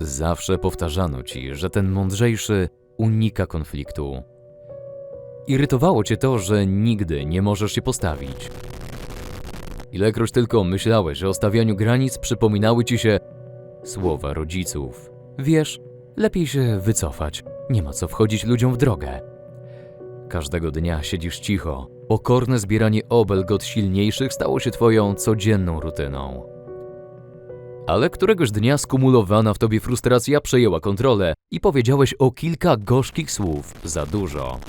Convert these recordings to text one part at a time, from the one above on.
Zawsze powtarzano ci, że ten mądrzejszy unika konfliktu. Irytowało cię to, że nigdy nie możesz się postawić. Ilekroć tylko myślałeś o stawianiu granic, przypominały ci się słowa rodziców. Wiesz, lepiej się wycofać, nie ma co wchodzić ludziom w drogę. Każdego dnia siedzisz cicho. Pokorne zbieranie obelg od silniejszych stało się twoją codzienną rutyną. Ale któregoś dnia skumulowana w tobie frustracja przejęła kontrolę i powiedziałeś o kilka gorzkich słów za dużo.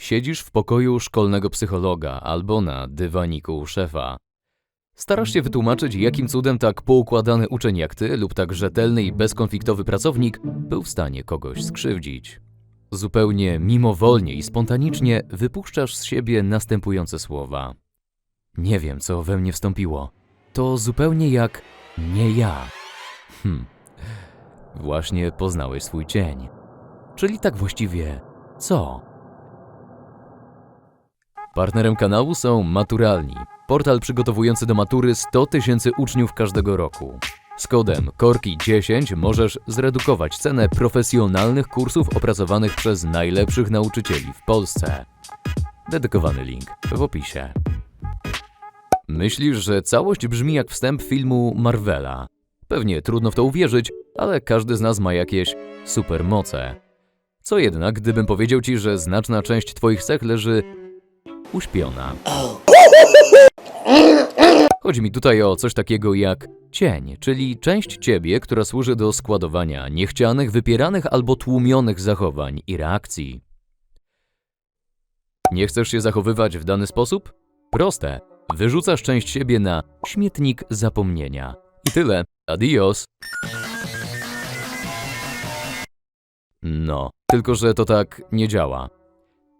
Siedzisz w pokoju szkolnego psychologa albo na dywaniku u szefa. Starasz się wytłumaczyć, jakim cudem tak poukładany uczeń jak ty lub tak rzetelny i bezkonfliktowy pracownik był w stanie kogoś skrzywdzić. Zupełnie mimowolnie i spontanicznie wypuszczasz z siebie następujące słowa. Nie wiem, co we mnie wstąpiło. To zupełnie jak nie ja. Hm. Właśnie poznałeś swój cień. Czyli tak właściwie co? Partnerem kanału są Maturalni, portal przygotowujący do matury 100 tysięcy uczniów każdego roku. Z kodem KORKI10 możesz zredukować cenę profesjonalnych kursów opracowanych przez najlepszych nauczycieli w Polsce. Dedykowany link w opisie. Myślisz, że całość brzmi jak wstęp filmu Marvela. Pewnie trudno w to uwierzyć, ale każdy z nas ma jakieś supermoce. Co jednak, gdybym powiedział ci, że znaczna część twoich cech leży uśpiona. Chodzi mi tutaj o coś takiego jak cień, czyli część ciebie, która służy do składowania niechcianych, wypieranych albo tłumionych zachowań i reakcji. Nie chcesz się zachowywać w dany sposób? Proste. Wyrzucasz część siebie na śmietnik zapomnienia. I tyle. Adios. No, tylko że to tak nie działa.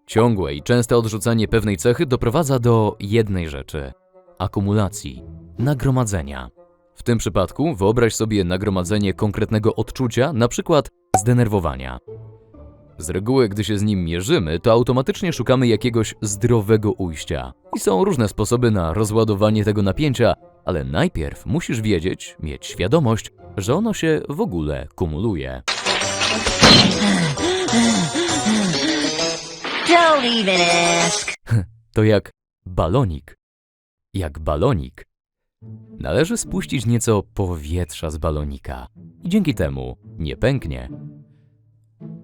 Ciągłe i częste odrzucanie pewnej cechy doprowadza do jednej rzeczy akumulacji, nagromadzenia. W tym przypadku wyobraź sobie nagromadzenie konkretnego odczucia, na przykład zdenerwowania. Z reguły, gdy się z nim mierzymy, to automatycznie szukamy jakiegoś zdrowego ujścia. I są różne sposoby na rozładowanie tego napięcia, ale najpierw musisz wiedzieć, mieć świadomość, że ono się w ogóle kumuluje. Don't even ask. To jak balonik. Jak balonik. Należy spuścić nieco powietrza z balonika i dzięki temu nie pęknie.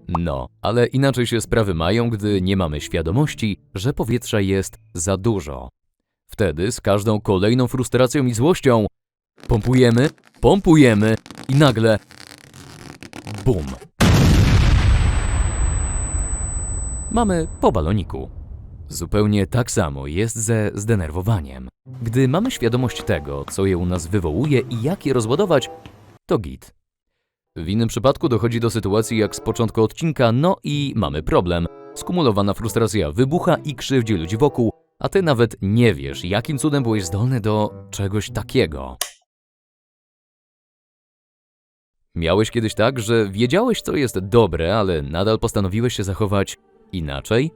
No, ale inaczej się sprawy mają, gdy nie mamy świadomości, że powietrza jest za dużo. Wtedy z każdą kolejną frustracją i złością pompujemy, pompujemy i nagle bum. Mamy po baloniku. Zupełnie tak samo jest ze zdenerwowaniem. Gdy mamy świadomość tego, co je u nas wywołuje i jak je rozładować, to git. W innym przypadku dochodzi do sytuacji jak z początku odcinka, no i mamy problem. Skumulowana frustracja wybucha i krzywdzi ludzi wokół, a ty nawet nie wiesz, jakim cudem byłeś zdolny do czegoś takiego. Miałeś kiedyś tak, że wiedziałeś, co jest dobre, ale nadal postanowiłeś się zachować inaczej?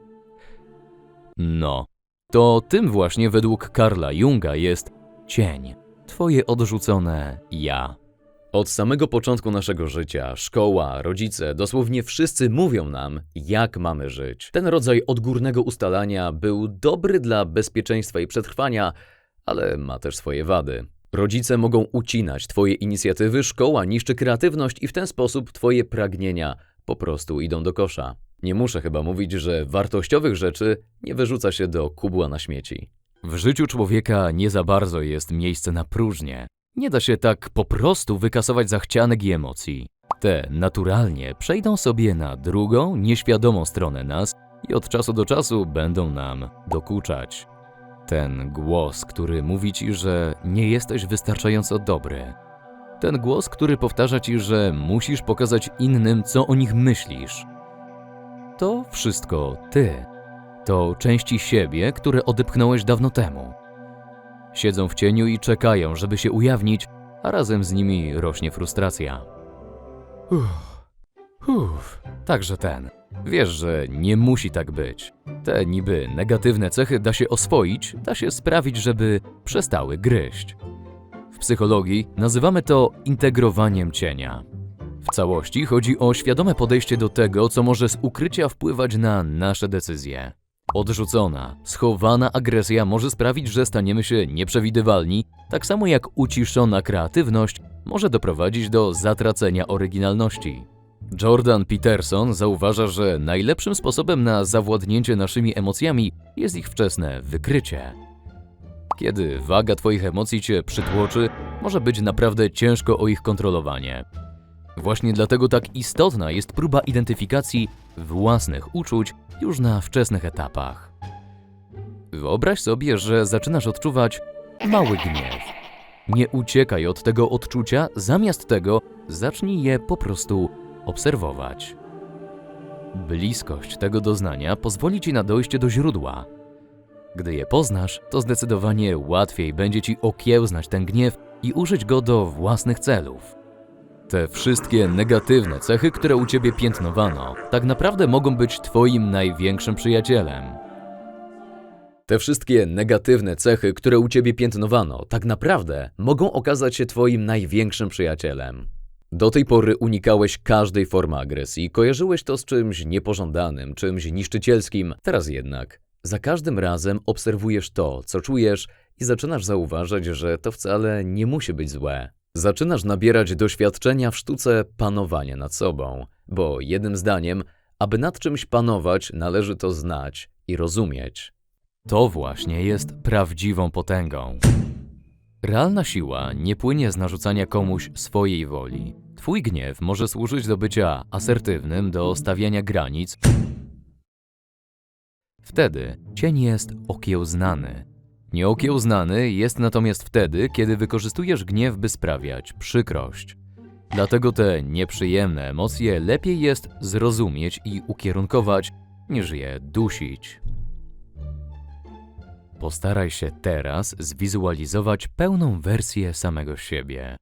No, to tym właśnie według Karla Junga jest cień, twoje odrzucone ja. Od samego początku naszego życia, szkoła, rodzice, dosłownie wszyscy mówią nam, jak mamy żyć. Ten rodzaj odgórnego ustalania był dobry dla bezpieczeństwa i przetrwania, ale ma też swoje wady. Rodzice mogą ucinać twoje inicjatywy, szkoła niszczy kreatywność i w ten sposób twoje pragnienia po prostu idą do kosza. Nie muszę chyba mówić, że wartościowych rzeczy nie wyrzuca się do kubła na śmieci. W życiu człowieka nie za bardzo jest miejsce na próżnię. Nie da się tak po prostu wykasować zachcianek i emocji. Te naturalnie przejdą sobie na drugą, nieświadomą stronę nas i od czasu do czasu będą nam dokuczać. Ten głos, który mówi ci, że nie jesteś wystarczająco dobry. Ten głos, który powtarza ci, że musisz pokazać innym, co o nich myślisz. To wszystko ty. To części siebie, które odepchnąłeś dawno temu. Siedzą w cieniu i czekają, żeby się ujawnić, a razem z nimi rośnie frustracja. Uff, uff, także ten. Wiesz, że nie musi tak być. Te niby negatywne cechy da się oswoić, da się sprawić, żeby przestały gryźć. W psychologii nazywamy to integrowaniem cienia. W całości chodzi o świadome podejście do tego, co może z ukrycia wpływać na nasze decyzje. Odrzucona, schowana agresja może sprawić, że staniemy się nieprzewidywalni, tak samo jak uciszona kreatywność może doprowadzić do zatracenia oryginalności. Jordan Peterson zauważa, że najlepszym sposobem na zawładnięcie naszymi emocjami jest ich wczesne wykrycie. Kiedy waga Twoich emocji Cię przytłoczy, może być naprawdę ciężko o ich kontrolowanie. Właśnie dlatego tak istotna jest próba identyfikacji własnych uczuć już na wczesnych etapach. Wyobraź sobie, że zaczynasz odczuwać mały gniew. Nie uciekaj od tego odczucia, zamiast tego zacznij je po prostu obserwować. Bliskość tego doznania pozwoli ci na dojście do źródła. Gdy je poznasz, to zdecydowanie łatwiej będzie ci okiełznać ten gniew i użyć go do własnych celów. Te wszystkie negatywne cechy, które u ciebie piętnowano, tak naprawdę mogą być twoim największym przyjacielem. Te wszystkie negatywne cechy, które u ciebie piętnowano, tak naprawdę mogą okazać się twoim największym przyjacielem. Do tej pory unikałeś każdej formy agresji, kojarzyłeś to z czymś niepożądanym, czymś niszczycielskim. Teraz jednak za każdym razem obserwujesz to, co czujesz i zaczynasz zauważać, że to wcale nie musi być złe. Zaczynasz nabierać doświadczenia w sztuce panowania nad sobą, bo jednym zdaniem, aby nad czymś panować, należy to znać i rozumieć. To właśnie jest prawdziwą potęgą. Realna siła nie płynie z narzucania komuś swojej woli. Twój gniew może służyć do bycia asertywnym, do stawiania granic. Wtedy cień jest okiełznany. Nieokiełznany jest natomiast wtedy, kiedy wykorzystujesz gniew, by sprawiać przykrość. Dlatego te nieprzyjemne emocje lepiej jest zrozumieć i ukierunkować, niż je dusić. Postaraj się teraz zwizualizować pełną wersję samego siebie.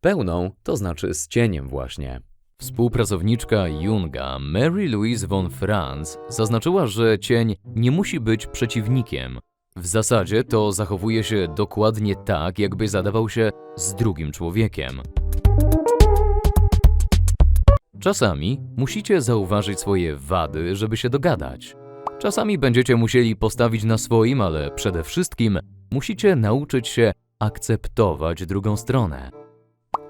Pełną to znaczy z cieniem właśnie. Współpracowniczka Junga, Mary Louise von Franz, zaznaczyła, że cień nie musi być przeciwnikiem. W zasadzie to zachowuje się dokładnie tak, jakby zadawał się z drugim człowiekiem. Czasami musicie zauważyć swoje wady, żeby się dogadać. Czasami będziecie musieli postawić na swoim, ale przede wszystkim musicie nauczyć się akceptować drugą stronę.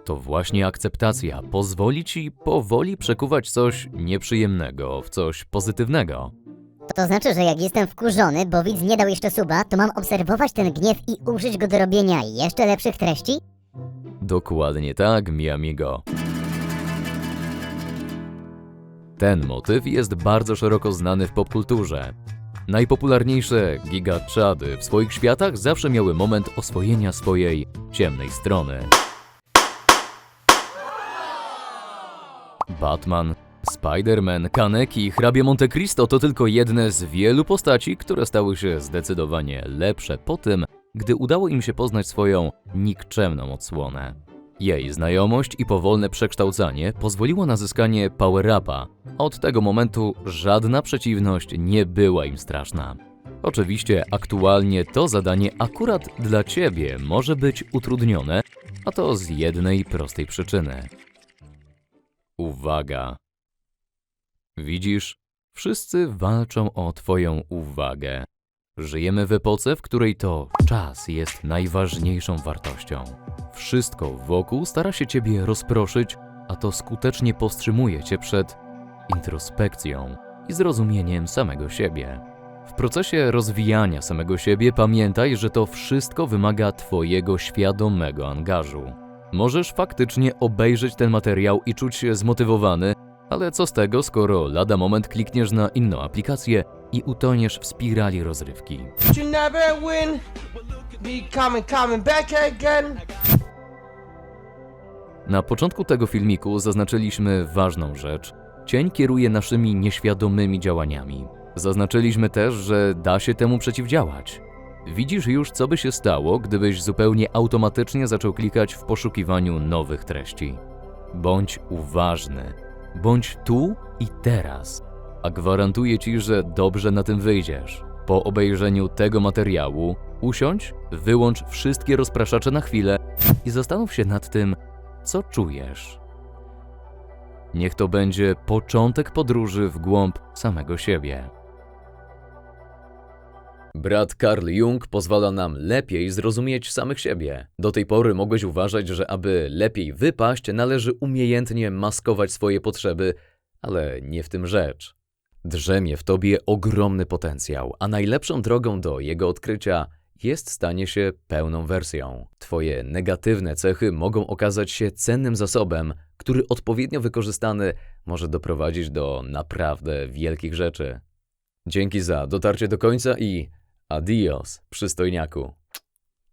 To właśnie akceptacja pozwoli ci powoli przekuwać coś nieprzyjemnego w coś pozytywnego. To znaczy, że jak jestem wkurzony, bo widz nie dał jeszcze suba, to mam obserwować ten gniew i użyć go do robienia jeszcze lepszych treści? Dokładnie tak, mi amigo. Ten motyw jest bardzo szeroko znany w popkulturze. Najpopularniejsze gigaczady w swoich światach zawsze miały moment oswojenia swojej ciemnej strony. Batman, Spider-Man, Kaneki i hrabia Monte Cristo to tylko jedne z wielu postaci, które stały się zdecydowanie lepsze po tym, gdy udało im się poznać swoją nikczemną odsłonę. Jej znajomość i powolne przekształcanie pozwoliło na zyskanie power-upa. Od tego momentu żadna przeciwność nie była im straszna. Oczywiście aktualnie to zadanie akurat dla ciebie może być utrudnione, a to z jednej prostej przyczyny. Uwaga. Widzisz, wszyscy walczą o Twoją uwagę. Żyjemy w epoce, w której to czas jest najważniejszą wartością. Wszystko wokół stara się Ciebie rozproszyć, a to skutecznie powstrzymuje Cię przed introspekcją i zrozumieniem samego siebie. W procesie rozwijania samego siebie pamiętaj, że to wszystko wymaga Twojego świadomego angażu. Możesz faktycznie obejrzeć ten materiał i czuć się zmotywowany, ale co z tego, skoro lada moment klikniesz na inną aplikację i utoniesz w spirali rozrywki. You never win. Be coming, coming back again. Na początku tego filmiku zaznaczyliśmy ważną rzecz. Cień kieruje naszymi nieświadomymi działaniami. Zaznaczyliśmy też, że da się temu przeciwdziałać. Widzisz już, co by się stało, gdybyś zupełnie automatycznie zaczął klikać w poszukiwaniu nowych treści. Bądź uważny. Bądź tu i teraz. A gwarantuję ci, że dobrze na tym wyjdziesz. Po obejrzeniu tego materiału usiądź, wyłącz wszystkie rozpraszacze na chwilę i zastanów się nad tym, co czujesz. Niech to będzie początek podróży w głąb samego siebie. Brat Carl Jung pozwala nam lepiej zrozumieć samych siebie. Do tej pory mogłeś uważać, że aby lepiej wypaść, należy umiejętnie maskować swoje potrzeby, ale nie w tym rzecz. Drzemie w tobie ogromny potencjał, a najlepszą drogą do jego odkrycia jest stanie się pełną wersją. Twoje negatywne cechy mogą okazać się cennym zasobem, który odpowiednio wykorzystany może doprowadzić do naprawdę wielkich rzeczy. Dzięki za dotarcie do końca i adios, przystojniaku.